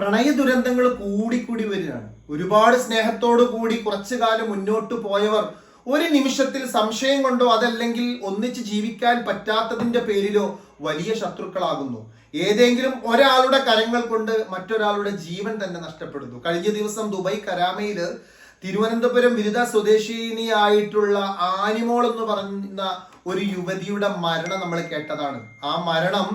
പ്രണയ ദുരന്തങ്ങൾ കൂടിക്കൂടി വരികയാണ്. ഒരുപാട് സ്നേഹത്തോടു കൂടി കുറച്ചു കാലം മുന്നോട്ട് പോയവർ ഒരു നിമിഷത്തിൽ സംശയം കൊണ്ടോ അതല്ലെങ്കിൽ ഒന്നിച്ച് ജീവിക്കാൻ പറ്റാത്തതിന്റെ പേരിലോ വലിയ ശത്രുക്കളാകുന്നു. ഏതെങ്കിലും ഒരാളുടെ കരങ്ങൾ കൊണ്ട് മറ്റൊരാളുടെ ജീവൻ തന്നെ നഷ്ടപ്പെടുന്നു. കഴിഞ്ഞ ദിവസം ദുബായ് കരാമയിൽ തിരുവനന്തപുരം ബിരുദ സ്വദേശിനിയായിട്ടുള്ള ആനിമോൾ എന്ന് പറയുന്ന ഒരു യുവതിയുടെ മരണം നമ്മൾ കേട്ടതാണ്. ആ മരണം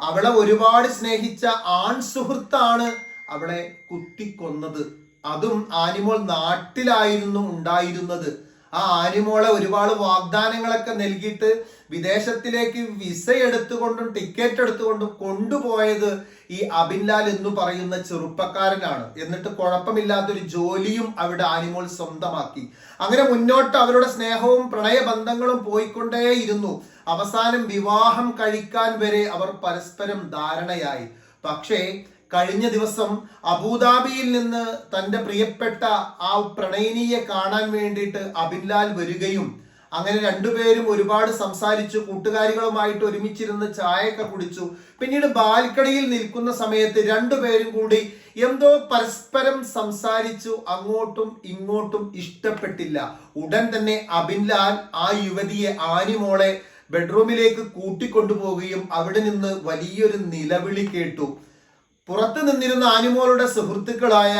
അവളെ ഒരുപാട് സ്നേഹിച്ച ആൺ സുഹൃത്താണ് അവളെ കുത്തിക്കൊന്നത്. അതും ആനിമോൾ നാട്ടിലായിരുന്നു ഉണ്ടായിരുന്നത്. ആ ആനിമോളെ ഒരുപാട് വാഗ്ദാനങ്ങളൊക്കെ നൽകിയിട്ട് വിദേശത്തിലേക്ക് വിസ എടുത്തുകൊണ്ടും ടിക്കറ്റ് എടുത്തുകൊണ്ടും കൊണ്ടുപോയത് ഈ അബിൻലാൽ എന്ന് പറയുന്ന ചെറുപ്പക്കാരനാണ്. എന്നിട്ട് കുഴപ്പമില്ലാത്തൊരു ജോലിയും അവിടെ ആനിമോൾ സ്വന്തമാക്കി. അങ്ങനെ മുന്നോട്ട് അവരുടെ സ്നേഹവും പ്രണയബന്ധങ്ങളും പോയിക്കൊണ്ടേയിരുന്നു. അവസാനം വിവാഹം കഴിക്കാൻ വരെ അവർ പരസ്പരം ധാരണയായി. പക്ഷേ കഴിഞ്ഞ ദിവസം അബുദാബിയിൽ നിന്ന് തന്റെ പ്രിയപ്പെട്ട ആ പ്രണയിനിയെ കാണാൻ വേണ്ടിയിട്ട് അബിൻലാൽ വരികയും അങ്ങനെ രണ്ടുപേരും ഒരുപാട് സംസാരിച്ചു കൂട്ടുകാരികളുമായിട്ട് ഒരുമിച്ചിരുന്ന് ചായയൊക്കെ കുടിച്ചു. പിന്നീട് ബാൽക്കണിയിൽ നിൽക്കുന്ന സമയത്ത് രണ്ടുപേരും കൂടി എന്തോ പരസ്പരം സംസാരിച്ചു അങ്ങോട്ടും ഇങ്ങോട്ടും ഇഷ്ടപ്പെട്ടില്ല. ഉടൻ തന്നെ അബിൻലാൽ ആ യുവതിയെ ആനിമോളെ ബെഡ്റൂമിലേക്ക് കൂട്ടിക്കൊണ്ടുപോവുകയും അവിടെ നിന്ന് വലിയൊരു നിലവിളി കേട്ടു. പുറത്തു നിന്നിരുന്ന ആനിമോളുടെ സുഹൃത്തുക്കളായ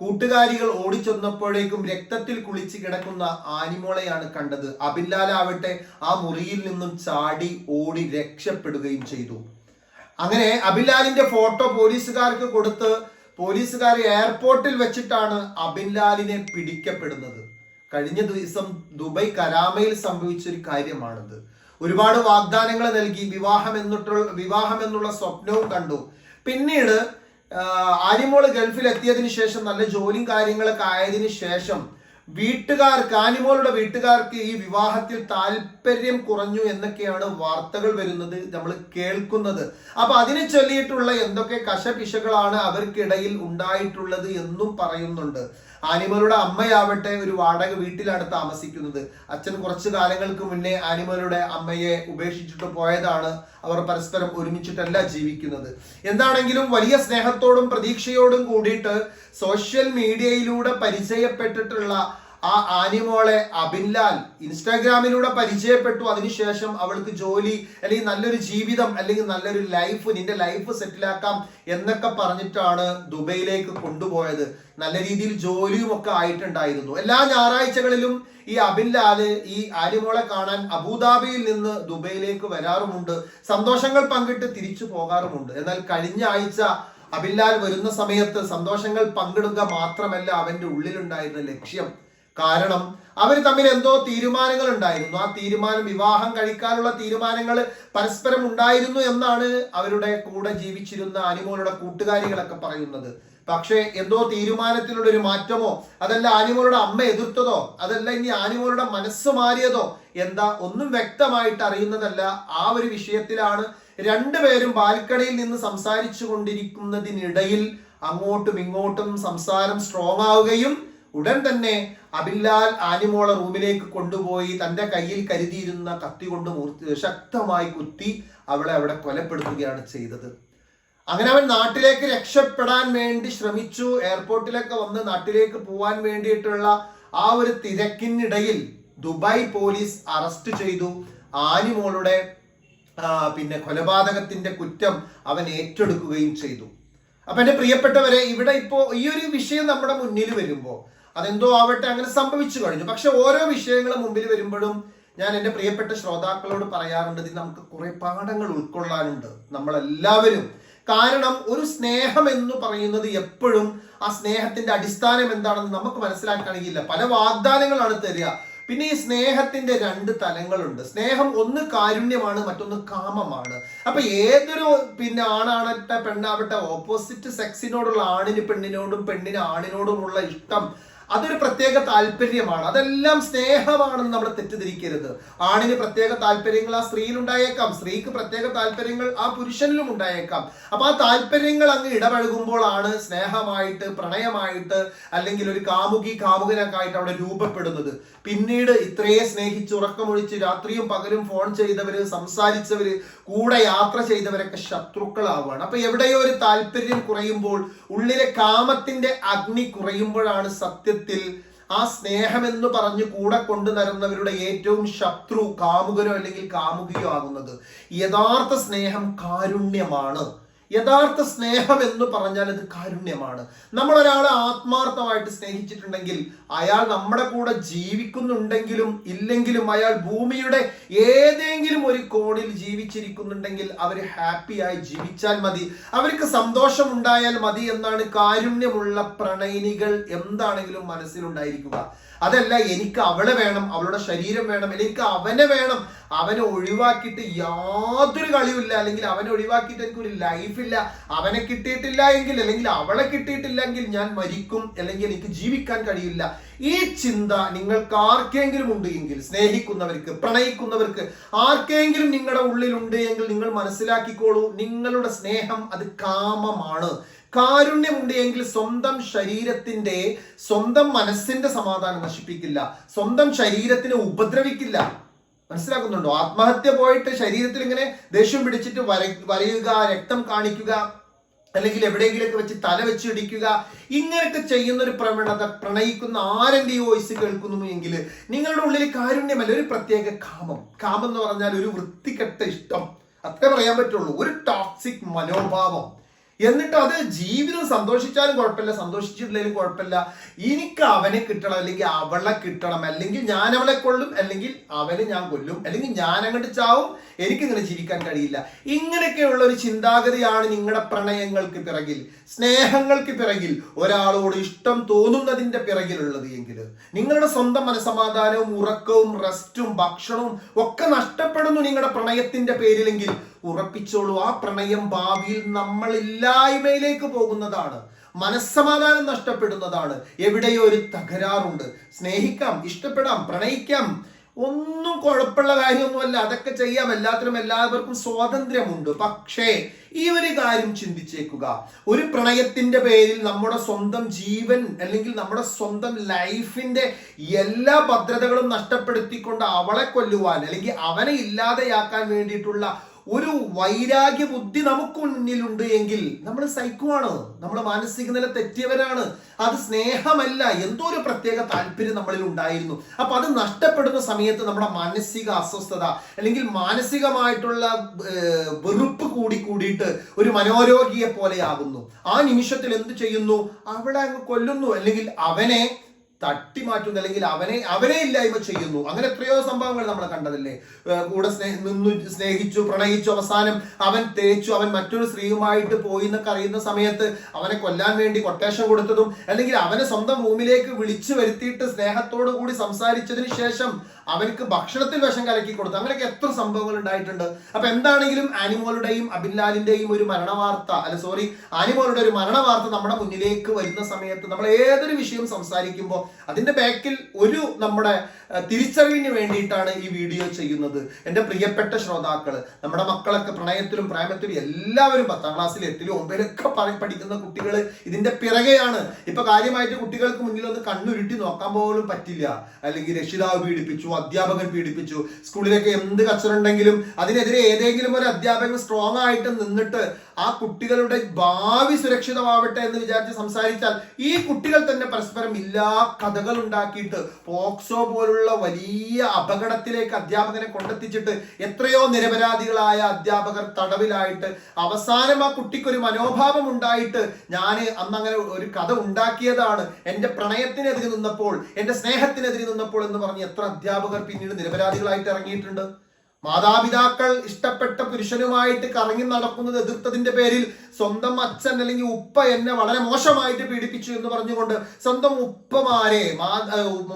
കൂട്ടുകാരികൾ ഓടിച്ചെന്നപ്പോഴേക്കും രക്തത്തിൽ കുളിച്ച് കിടക്കുന്ന ആനിമോളയാണ് കണ്ടത്. അബില്ലാലാവട്ടെ ആ മുറിയിൽ നിന്നും ചാടി ഓടി രക്ഷപ്പെടുകയും ചെയ്തു. അങ്ങനെ അബില്ലാലിന്റെ ഫോട്ടോ പോലീസുകാർക്ക് കൊടുത്ത് പോലീസുകാർ എയർപോർട്ടിൽ വെച്ചിട്ടാണ് അബില്ലാലിനെ പിടിക്കപ്പെടുന്നത്. കഴിഞ്ഞ ദിവസം ദുബൈ കരാമയിൽ സംഭവിച്ച ഒരു കാര്യമാണിത്. ഒരുപാട് വാഗ്ദാനങ്ങൾ നൽകി വിവാഹം എന്നിട്ടുള്ള വിവാഹം എന്നുള്ള സ്വപ്നവും കണ്ടു. പിന്നീട് ആനിമോൾ ഗൾഫിൽ എത്തിയതിനു ശേഷം നല്ല ജോലിയും കാര്യങ്ങളൊക്കെ ആയതിനു ശേഷം വീട്ടുകാർക്ക് ആനിമോളുടെ വീട്ടുകാർക്ക് ഈ വിവാഹത്തിൽ താല്പര്യം കുറഞ്ഞു എന്നൊക്കെയാണ് വാർത്തകൾ വരുന്നത് നമ്മൾ കേൾക്കുന്നത്. അപ്പൊ അതിനെ ചൊല്ലിയിട്ടുള്ള എന്തൊക്കെ കശപിശകളാണ് അവർക്കിടയിൽ ഉണ്ടായിട്ടുള്ളത് എന്നും പറയുന്നുണ്ട്. ആനിമലുടെ അമ്മയാവട്ടെ ഒരു വാടക വീട്ടിലാണ് താമസിക്കുന്നത്. അച്ഛൻ കുറച്ചു കാലങ്ങൾക്ക് മുന്നേ ആനിമലുടെ അമ്മയെ ഉപേക്ഷിച്ചിട്ട് പോയതാണ് അവർ പരസ്പരം ഒരുമിച്ചിട്ടല്ല ജീവിക്കുന്നത്. എന്താണെങ്കിലും വലിയ സ്നേഹത്തോടും പ്രതീക്ഷയോടും കൂടിയിട്ട് സോഷ്യൽ മീഡിയയിലൂടെ പരിചയപ്പെട്ടിട്ടുള്ള ആ ആനിമോളെ അബിൻലാൽ ഇൻസ്റ്റാഗ്രാമിലൂടെ പരിചയപ്പെട്ടു. അതിനുശേഷം അവൾക്ക് ജോലി അല്ലെങ്കിൽ നല്ലൊരു ജീവിതം അല്ലെങ്കിൽ നല്ലൊരു ലൈഫ് നിന്റെ ലൈഫ് സെറ്റിലാക്കാം എന്നൊക്കെ പറഞ്ഞിട്ടാണ് ദുബൈയിലേക്ക് കൊണ്ടുപോയത്. നല്ല രീതിയിൽ ജോലിയും ഒക്കെ ആയിട്ടുണ്ടായിരുന്നു. എല്ലാ ഞായറാഴ്ചകളിലും ഈ അബിൻലാൽ ഈ ആലിമോളെ കാണാൻ അബുദാബിയിൽ നിന്ന് ദുബൈയിലേക്ക് വരാറുമുണ്ട്. സന്തോഷങ്ങൾ പങ്കിട്ട് തിരിച്ചു പോകാറുമുണ്ട്. എന്നാൽ കഴിഞ്ഞ ആഴ്ച അബിൻലാൽ വരുന്ന സമയത്ത് സന്തോഷങ്ങൾ പങ്കിടുക മാത്രമല്ല അവന്റെ ഉള്ളിലുണ്ടായിരുന്ന ലക്ഷ്യം. കാരണം അവർ തമ്മിൽ എന്തോ തീരുമാനങ്ങൾ ഉണ്ടായിരുന്നു ആ തീരുമാനം വിവാഹം കഴിക്കാനുള്ള തീരുമാനങ്ങൾ പരസ്പരം ഉണ്ടായിരുന്നു എന്നാണ് അവരുടെ കൂടെ ജീവിച്ചിരുന്ന അനിമോളുടെ കൂട്ടുകാരികളൊക്കെ പറയുന്നത്. പക്ഷേ എന്തോ തീരുമാനത്തിലുള്ള ഒരു മാറ്റമോ അതല്ല ആനിമോളുടെ അമ്മ എതിർത്തതോ അതല്ല ഇനി ആനിമോളുടെ മനസ്സ് മാറിയതോ എന്താ ഒന്നും വ്യക്തമായിട്ട് അറിയുന്നതല്ല. ആ ഒരു വിഷയത്തിലാണ് രണ്ടുപേരും ബാൽക്കണിയിൽ നിന്ന് സംസാരിച്ചു കൊണ്ടിരിക്കുന്നതിനിടയിൽ അങ്ങോട്ടും ഇങ്ങോട്ടും സംസാരം സ്ട്രോങ് ആവുകയും ഉടൻ തന്നെ അബില്ലാൽ ആനിമോളെ റൂമിലേക്ക് കൊണ്ടുപോയി തന്റെ കയ്യിൽ കരുതിയിരുന്ന കത്തി കൊണ്ട് ശക്തമായി കുത്തി അവളെ അവിടെ കൊലപ്പെടുത്തുകയാണ് ചെയ്തത്. അങ്ങനെ അവൻ നാട്ടിലേക്ക് രക്ഷപ്പെടാൻ വേണ്ടി ശ്രമിച്ചു. എയർപോർട്ടിലൊക്കെ വന്ന് നാട്ടിലേക്ക് പോവാൻ വേണ്ടിയിട്ടുള്ള ആ ഒരു തിരക്കിനിടയിൽ ദുബായ് പോലീസ് അറസ്റ്റ് ചെയ്തു. ആനിമോളുടെ പിന്നെ കൊലപാതകത്തിന്റെ കുറ്റം അവൻ ഏറ്റെടുക്കുകയും ചെയ്തു. അപ്പൊ എന്റെ പ്രിയപ്പെട്ടവരെ ഇവിടെ ഇപ്പോ ഈ ഒരു വിഷയം നമ്മുടെ മുന്നിൽ വരുമ്പോ അതെന്തോ ആവട്ടെ അങ്ങനെ സംഭവിച്ചു കഴിഞ്ഞു. പക്ഷെ ഓരോ വിഷയങ്ങളും മുമ്പിൽ വരുമ്പോഴും ഞാൻ എന്റെ പ്രിയപ്പെട്ട ശ്രോതാക്കളോട് പറയാറുണ്ട് ഇതിൽ നമുക്ക് കുറെ പാഠങ്ങൾ ഉൾക്കൊള്ളാനുണ്ട് നമ്മളെല്ലാവരും. കാരണം ഒരു സ്നേഹം എന്ന് പറയുന്നത് എപ്പോഴും ആ സ്നേഹത്തിന്റെ അടിസ്ഥാനം എന്താണെന്ന് നമുക്ക് മനസ്സിലാക്കണമെങ്കിൽ പല വാഗ്ദാനങ്ങളാണ് തരിക. പിന്നെ ഈ സ്നേഹത്തിന്റെ രണ്ട് തലങ്ങളുണ്ട്. സ്നേഹം ഒന്ന് കാരുണ്യമാണ് മറ്റൊന്ന് കാമമാണ്. അപ്പൊ ഏതൊരു പിന്നെ ആണാണട്ടെ പെണ്ണാവട്ടെ ഓപ്പോസിറ്റ് സെക്സിനോടുള്ള ആണിന് പെണ്ണിനോടും പെണ്ണിന് ആണിനോടുമുള്ള ഇഷ്ടം അതൊരു പ്രത്യേക താല്പര്യമാണ്. അതെല്ലാം സ്നേഹമാണെന്ന് നമ്മൾ തെറ്റിദ്ധരിക്കരുത്. ആണിന് പ്രത്യേക താല്പര്യങ്ങൾ ആ സ്ത്രീയിൽ ഉണ്ടായേക്കാം സ്ത്രീക്ക് പ്രത്യേക താല്പര്യങ്ങൾ ആ പുരുഷനിലും ഉണ്ടായേക്കാം. അപ്പൊ ആ താല്പര്യങ്ങൾ അങ്ങ് ഇടപഴകുമ്പോഴാണ് സ്നേഹമായിട്ട് പ്രണയമായിട്ട് അല്ലെങ്കിൽ ഒരു കാമുകി കാമുകനൊക്കെ ആയിട്ട് അവിടെ രൂപപ്പെടുന്നത്. പിന്നീട് ഇത്രയെ സ്നേഹിച്ച് ഉറക്കമൊഴിച്ച് രാത്രിയും പകലും ഫോൺ ചെയ്തവര് സംസാരിച്ചവര് കൂടെ യാത്ര ചെയ്തവരൊക്കെ ശത്രുക്കളാവുകയാണ്. അപ്പൊ എവിടെയോ ഒരു താല്പര്യം കുറയുമ്പോൾ ഉള്ളിലെ കാമത്തിന്റെ അഗ്നി കുറയുമ്പോഴാണ് സത്യത്തിൽ ആ സ്നേഹം എന്ന് പറഞ്ഞ് കൂടെ കൊണ്ടു നടന്നവരുടെ ഏറ്റവും ശത്രു കാമുകനോ അല്ലെങ്കിൽ കാമുകിയോ ആകുന്നത് യഥാർത്ഥ സ്നേഹം കാരുണ്യമാണ്. യഥാർത്ഥ സ്നേഹം എന്ന് പറഞ്ഞാൽ അത് കാരുണ്യമാണ്. നമ്മൾ ഒരാളെ ആത്മാർത്ഥമായിട്ട് സ്നേഹിച്ചിട്ടുണ്ടെങ്കിൽ അയാൾ നമ്മുടെ കൂടെ ജീവിക്കുന്നുണ്ടെങ്കിലും ഇല്ലെങ്കിലും അയാൾ ഭൂമിയുടെ ഏതെങ്കിലും ഒരു കോണിൽ ജീവിച്ചിരിക്കുന്നുണ്ടെങ്കിൽ അവർ ഹാപ്പിയായി ജീവിച്ചാൽ മതി. അവർക്ക് സന്തോഷം ഉണ്ടായാൽ മതി എന്നാണ് കാരുണ്യമുള്ള പ്രണയിനികൾ എന്താണെങ്കിലും മനസ്സിലുണ്ടായിരിക്കുക. അതല്ല എനിക്ക് അവളെ വേണം അവളുടെ ശരീരം വേണം എനിക്ക് അവനെ വേണം അവനെ ഒഴിവാക്കിയിട്ട് യാതൊരു കളിയുമില്ല. അല്ലെങ്കിൽ അവനെ ഒഴിവാക്കിയിട്ട് എനിക്കൊരു ലൈഫില്ല. അവനെ കിട്ടിയിട്ടില്ല എങ്കിൽ അല്ലെങ്കിൽ അവളെ കിട്ടിയിട്ടില്ലെങ്കിൽ ഞാൻ മരിക്കും. അല്ലെങ്കിൽ എനിക്ക് ജീവിക്കാൻ കഴിയില്ല. ഈ ചിന്ത നിങ്ങൾക്ക് ആർക്കെങ്കിലും ഉണ്ട് എങ്കിൽ സ്നേഹിക്കുന്നവർക്ക് പ്രണയിക്കുന്നവർക്ക് ആർക്കെങ്കിലും നിങ്ങളുടെ ഉള്ളിലുണ്ട് എങ്കിൽ നിങ്ങൾ മനസ്സിലാക്കിക്കോളൂ നിങ്ങളുടെ സ്നേഹം അത് കാമമാണ്. കാരുണ്യമുണ്ട് എങ്കിൽ സ്വന്തം ശരീരത്തിന്റെ സ്വന്തം മനസ്സിന്റെ സമാധാനം നശിപ്പിക്കില്ല. സ്വന്തം ശരീരത്തിനെ ഉപദ്രവിക്കില്ല. മനസ്സിലാക്കുന്നുണ്ടോ? ആത്മഹത്യ പോയിട്ട് ശരീരത്തിൽ ഇങ്ങനെ ദേഷ്യം പിടിച്ചിട്ട് വര വരയുക രക്തം കാണിക്കുക അല്ലെങ്കിൽ എവിടെയെങ്കിലൊക്കെ വെച്ച് തല വെച്ച് ഇടിക്കുക ഇങ്ങനെയൊക്കെ ചെയ്യുന്ന ഒരു പ്രവണത പ്രണയിക്കുന്ന ആരെന്റെ വോയിസ് കേൾക്കുന്നു എങ്കിൽ നിങ്ങളുടെ ഉള്ളിൽ കാരുണ്യമല്ല ഒരു പ്രത്യേക കാമം. കാമം എന്ന് പറഞ്ഞാൽ ഒരു വൃത്തികെട്ട ഇഷ്ടം. അത്ര പറയാൻ പറ്റുള്ളൂ. ഒരു ടോക്സിക് മനോഭാവം. എന്നിട്ട് അത് ജീവിതം സന്തോഷിച്ചാലും കുഴപ്പമില്ല സന്തോഷിച്ചിട്ടില്ലെങ്കിലും കുഴപ്പമില്ല. എനിക്ക് അവനെ കിട്ടണം അല്ലെങ്കിൽ അവളെ കിട്ടണം അല്ലെങ്കിൽ ഞാൻ അവളെ കൊള്ളും അല്ലെങ്കിൽ അവനെ ഞാൻ കൊല്ലും അല്ലെങ്കിൽ ഞാൻ അങ്ങോട്ട് ചാവും എനിക്ക് എനിക്കിങ്ങനെ ജീവിക്കാൻ കഴിയില്ല. ഇങ്ങനെയൊക്കെയുള്ള ഒരു ചിന്താഗതിയാണ് നിങ്ങളുടെ പ്രണയങ്ങൾക്ക് പിറകിൽ സ്നേഹങ്ങൾക്ക് പിറകിൽ ഒരാളോട് ഇഷ്ടം തോന്നുന്നതിന്റെ പിറകിലുള്ളത് എങ്കിൽ നിങ്ങളുടെ സ്വന്തം മനസമാധാനവും ഉറക്കവും റെസ്റ്റും ഭക്ഷണവും ഒക്കെ നഷ്ടപ്പെടുന്നു നിങ്ങളുടെ പ്രണയത്തിന്റെ പേരിലെങ്കിൽ. ഉറപ്പിച്ചോളൂ. ആ പ്രണയം ഭാവിയിൽ നമ്മൾ ഇല്ലായ്മയിലേക്ക് പോകുന്നതാണ്. മനസ്സമാധാനം നഷ്ടപ്പെടുന്നതാണ്. എവിടെയോ ഒരു തകരാറുണ്ട്. സ്നേഹിക്കാം ഇഷ്ടപ്പെടാം പ്രണയിക്കാം. ഒന്നും കുഴപ്പമുള്ള കാര്യമൊന്നുമല്ല. അതൊക്കെ ചെയ്യാം. എല്ലാത്തിനും എല്ലാവർക്കും സ്വാതന്ത്ര്യമുണ്ട്. പക്ഷേ ഈ ഒരു കാര്യം ചിന്തിച്ചേക്കുക. ഒരു പ്രണയത്തിന്റെ പേരിൽ നമ്മുടെ സ്വന്തം ജീവൻ അല്ലെങ്കിൽ നമ്മുടെ സ്വന്തം ലൈഫിന്റെ എല്ലാ ഭദ്രതകളും നഷ്ടപ്പെടുത്തിക്കൊണ്ട് അവളെ കൊല്ലുവാൻ അല്ലെങ്കിൽ അവനെ ഇല്ലാതെയാക്കാൻ വേണ്ടിയിട്ടുള്ള ഒരു വൈരാഗ്യ ബുദ്ധി നമുക്ക് മുന്നിലുണ്ട് എങ്കിൽ നമ്മൾ സൈക്കുവാണ് നമ്മൾ മാനസിക നില തെറ്റിയവരാണ്. അത് സ്നേഹമല്ല. എന്തോ ഒരു പ്രത്യേക താല്പര്യം നമ്മളിൽ ഉണ്ടായിരുന്നു. അപ്പൊ അത് നഷ്ടപ്പെടുന്ന സമയത്ത് നമ്മുടെ മാനസിക അസ്വസ്ഥത അല്ലെങ്കിൽ മാനസികമായിട്ടുള്ള വെറുപ്പ് കൂടി കൂടിയിട്ട് ഒരു മനോരോഗിയെ പോലെയാകുന്നു. ആ നിമിഷത്തിൽ എന്ത് ചെയ്യുന്നു? അവിടെ അങ്ങ് കൊല്ലുന്നു. അല്ലെങ്കിൽ അവനെ തട്ടി മാറ്റുന്നു അല്ലെങ്കിൽ അവനെ അവനെ ഇല്ലായ്മ ചെയ്യുന്നു. അങ്ങനെ എത്രയോ സംഭവങ്ങൾ നമ്മൾ കണ്ടതല്ലേ? കൂടെ സ്നേ നിന്നു സ്നേഹിച്ചു പ്രണയിച്ചു അവസാനം അവൻ തേച്ചു അവൻ മറ്റൊരു സ്ത്രീയുമായിട്ട് പോയി എന്നൊക്കെ അറിയുന്ന സമയത്ത് അവനെ കൊല്ലാൻ വേണ്ടി കൊട്ടേഷൻ കൊടുത്തതും അല്ലെങ്കിൽ അവനെ സ്വന്തം റൂമിലേക്ക് വിളിച്ചു വരുത്തിയിട്ട് സ്നേഹത്തോടു കൂടി സംസാരിച്ചതിന് ശേഷം അവർക്ക് ഭക്ഷണത്തിൽ വിഷം കലക്കി കൊടുത്തു അങ്ങനെയൊക്കെ എത്ര സംഭവങ്ങൾ ഉണ്ടായിട്ടുണ്ട്. അപ്പൊ എന്താണെങ്കിലും ആനിമോളുടെയും അബിൻലാലിന്റെയും ഒരു മരണവാർത്ത അല്ല സോറി ആനിമോളുടെ ഒരു മരണവാർത്ത നമ്മുടെ മുന്നിലേക്ക് വരുന്ന സമയത്ത് നമ്മൾ ഏതൊരു വിഷയം സംസാരിക്കുമ്പോൾ അതിന്റെ ബാക്കിൽ ഒരു നമ്മുടെ തിരിച്ചറിവിന് വേണ്ടിയിട്ടാണ് ഈ വീഡിയോ ചെയ്യുന്നത്. എന്റെ പ്രിയപ്പെട്ട ശ്രോതാക്കൾ നമ്മുടെ മക്കളൊക്കെ പ്രണയത്തിലും പ്രേമത്തിലും എല്ലാവരും പത്താം ക്ലാസ്സിൽ എത്തിലും ഒമ്പതിലൊക്കെ പഠിക്കുന്ന കുട്ടികൾ ഇതിന്റെ പിറകെയാണ്. ഇപ്പൊ കാര്യമായിട്ട് കുട്ടികൾക്ക് മുന്നിൽ ഒന്ന് കണ്ണുരുട്ടി നോക്കാൻ പോലും പറ്റില്ല. അല്ലെങ്കിൽ രക്ഷിതാവ് പീഡിപ്പിച്ചു അധ്യാപകൻ പീഡിപ്പിച്ചു. സ്കൂളിലൊക്കെ എന്ത് കച്ചറുണ്ടെങ്കിലും അതിനെതിരെ ഏതെങ്കിലും ഒരു അധ്യാപകൻ സ്ട്രോങ് ആയിട്ട് നിന്നിട്ട് ആ കുട്ടികളുടെ ഭാവി സുരക്ഷിതമാവട്ടെ എന്ന് വിചാരിച്ച് സംസാരിച്ചാൽ ഈ കുട്ടികൾ തന്നെ പരസ്പരം ഇല്ലാ കഥകൾ ഉണ്ടാക്കിയിട്ട് പോക്സോ പോലുള്ള വലിയ അപകടത്തിലേക്ക് അധ്യാപകനെ കൊണ്ടെത്തിച്ചിട്ട് എത്രയോ നിരപരാധികളായ അധ്യാപകർ തടവിലായിട്ട് അവസാനം ആ കുട്ടിക്കൊരു മനോഭാവം ഉണ്ടായിട്ട് ഞാൻ അന്ന് അങ്ങനെ ഒരു കഥ ഉണ്ടാക്കിയതാണ്. എന്റെ പ്രണയത്തിനെതിരെ നിന്നപ്പോൾ എന്റെ സ്നേഹത്തിനെതിരെ നിന്നപ്പോൾ എന്ന് പറഞ്ഞ് എത്ര അധ്യാപകർ പിന്നീട് നിരപരാധികളായിട്ട് ഇറങ്ങിയിട്ടുണ്ട്. മാതാപിതാക്കൾ ഇഷ്ടപ്പെട്ട പുരുഷനുമായിട്ട് കറങ്ങി നടക്കുന്നത് എതിർത്തതിന്റെ പേരിൽ സ്വന്തം അച്ഛൻ അല്ലെങ്കിൽ ഉപ്പ എന്നെ വളരെ മോശമായിട്ട് പീഡിപ്പിച്ചു എന്ന് പറഞ്ഞുകൊണ്ട് സ്വന്തം ഉപ്പമാരെ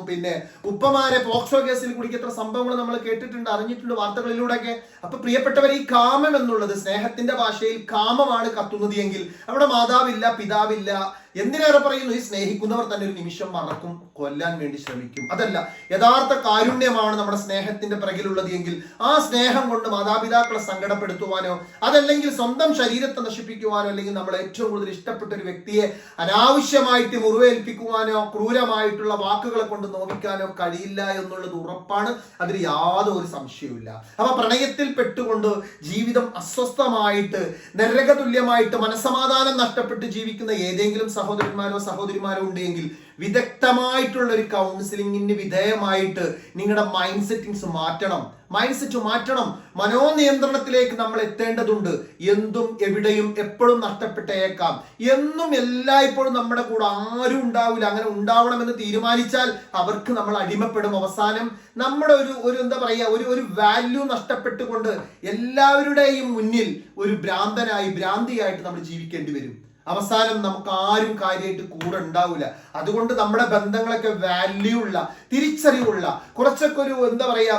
പിന്നെ ഉപ്പമാരെ പോക്സോ കേസിൽ കുടിക്കത്ര സംഭവങ്ങൾ നമ്മൾ കേട്ടിട്ടുണ്ട് അറിഞ്ഞിട്ടുണ്ട് വാർത്തകളിലൂടെയൊക്കെ. അപ്പൊ പ്രിയപ്പെട്ടവർ ഈ കാമം എന്നുള്ളത് സ്നേഹത്തിന്റെ ഭാഷയിൽ കാമമാണ് കത്തുന്നത് എങ്കിൽ അവിടെ മാതാവില്ല പിതാവില്ല എന്തിനേറെ പറയുന്നു? ഈ സ്നേഹിക്കുന്നവർ തന്നെ ഒരു നിമിഷം മറക്കും കൊല്ലാൻ വേണ്ടി ശ്രമിക്കും. അതല്ല യഥാർത്ഥ കാരുണ്യമാണ് നമ്മുടെ സ്നേഹത്തിന്റെ പിറകിലുള്ളത് എങ്കിൽ ആ സ്നേഹം കൊണ്ട് മാതാപിതാക്കളെ സങ്കടപ്പെടുത്തുവാനോ അതല്ലെങ്കിൽ സ്വന്തം ശരീരത്തെ നശിപ്പിക്കുവാനോ അല്ലെങ്കിൽ നമ്മൾ ഏറ്റവും കൂടുതൽ ഇഷ്ടപ്പെട്ട ഒരു വ്യക്തിയെ അനാവശ്യമായിട്ട് മുറിവേൽപ്പിക്കുവാനോ ക്രൂരമായിട്ടുള്ള വാക്കുകളെ കൊണ്ട് നോവിക്കാനോ കഴിയില്ല എന്നുള്ളത് ഉറപ്പാണ്. അതിൽ യാതൊരു സംശയവുമില്ല. അപ്പൊ പ്രണയത്തിൽ പെട്ടുകൊണ്ട് ജീവിതം അസ്വസ്ഥമായിട്ട് നരകതുല്യമായിട്ട് മനസമാധാനം നഷ്ടപ്പെട്ട് ജീവിക്കുന്ന ഏതെങ്കിലും സഹോദരന്മാരോ സഹോദരിമാരോ ഉണ്ടെങ്കിൽ വിദഗ്ധമായിട്ടുള്ള ഒരു കൗൺസിലിംഗിന് വിധേയമായിട്ട് നിങ്ങളുടെ മൈൻഡ് സെറ്റിങ്സ് മാറ്റണം. മൈൻഡ് സെറ്റ് മാറ്റണം. മനോനിയന്ത്രണത്തിലേക്ക് നമ്മൾ എത്തേണ്ടതുണ്ട്. എന്തും എവിടെയും എപ്പോഴും നഷ്ടപ്പെട്ടേക്കാം. എന്നും എല്ലായ്പ്പോഴും നമ്മുടെ കൂടെ ആരും ഉണ്ടാവില്ല. അങ്ങനെ ഉണ്ടാവണമെന്ന് തീരുമാനിച്ചാൽ അവർക്ക് നമ്മൾ അടിമപ്പെടും. അവസാനം നമ്മുടെ ഒരു ഒരു എന്താ പറയുക ഒരു ഒരു വാല്യൂ നഷ്ടപ്പെട്ടുകൊണ്ട് എല്ലാവരുടെയും മുന്നിൽ ഒരു ഭ്രാന്തനായി ഭ്രാന്തിയായിട്ട് നമ്മൾ ജീവിക്കേണ്ടി വരും. അവസാനം നമുക്ക് ആരും കാര്യമായിട്ട് കൂടെ ഉണ്ടാവില്ല അതുകൊണ്ട് നമ്മുടെ ബന്ധങ്ങളൊക്കെ വാല്യൂ ഉള്ള തിരിച്ചറിവുള്ള കുറച്ചൊക്കെ ഒരു എന്താ പറയാ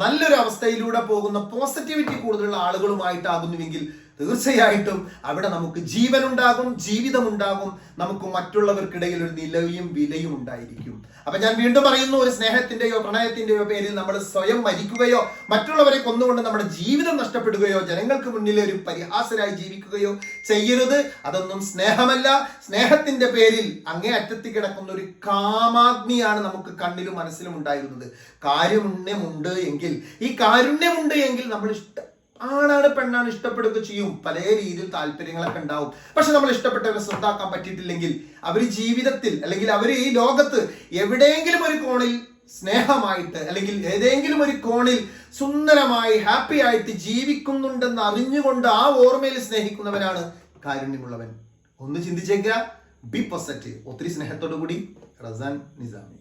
നല്ലൊരു അവസ്ഥയിലൂടെ പോകുന്ന പോസിറ്റിവിറ്റി കൂടുതലുള്ള ആളുകളുമായിട്ടാകുന്നുവെങ്കിൽ തീർച്ചയായിട്ടും അവിടെ നമുക്ക് ജീവൻ ഉണ്ടാകും ജീവിതം ഉണ്ടാകും നമുക്ക് മറ്റുള്ളവർക്കിടയിൽ ഒരു നിലയും വിലയും ഉണ്ടായിരിക്കും. അപ്പൊ ഞാൻ വീണ്ടും പറയുന്നു ഒരു സ്നേഹത്തിന്റെയോ പ്രണയത്തിന്റെയോ പേരിൽ നമ്മൾ സ്വയം മരിക്കുകയോ മറ്റുള്ളവരെ കൊന്നുകൊണ്ട് നമ്മുടെ ജീവിതം നഷ്ടപ്പെടുകയോ ജനങ്ങൾക്ക് മുന്നിൽ ഒരു പരിഹാസരായി ജീവിക്കുകയോ ചെയ്യരുത്. അതൊന്നും സ്നേഹമല്ല. സ്നേഹത്തിന്റെ പേരിൽ അങ്ങേ അറ്റത്ത് കിടക്കുന്ന ഒരു കാമാഗ്നിയാണ് നമുക്ക് കണ്ണിലും മനസ്സിലും ഉണ്ടായിരുന്നത്. കാരുണ്യമുണ്ട് എങ്കിൽ ഈ കാരുണ്യമുണ്ട് എങ്കിൽ നമ്മൾ ഇഷ്ട ആണാണ് പെണ്ണാണ് ഇഷ്ടപ്പെടുക ചെയ്യും. പല രീതിയിൽ താല്പര്യങ്ങളൊക്കെ ഉണ്ടാവും. പക്ഷെ നമ്മൾ ഇഷ്ടപ്പെട്ടവരെ സ്വന്താക്കാൻ പറ്റിയിട്ടില്ലെങ്കിൽ അവർ ജീവിതത്തിൽ അല്ലെങ്കിൽ അവർ ഈ ലോകത്ത് എവിടെയെങ്കിലും ഒരു കോണിൽ സ്നേഹമായിട്ട് അല്ലെങ്കിൽ ഏതെങ്കിലും ഒരു കോണിൽ സുന്ദരമായി ഹാപ്പി ആയിട്ട് ജീവിക്കുന്നുണ്ടെന്ന് അറിഞ്ഞുകൊണ്ട് ആ ഓർമ്മയിൽ സ്നേഹിക്കുന്നവനാണ് കാരുണ്യമുള്ളവൻ. ഒന്ന് ചിന്തിച്ചേക്കുക. ബി പോസിറ്റീവ് ഒത്തിരി സ്നേഹത്തോടു കൂടി റസാൻ നിസാമി.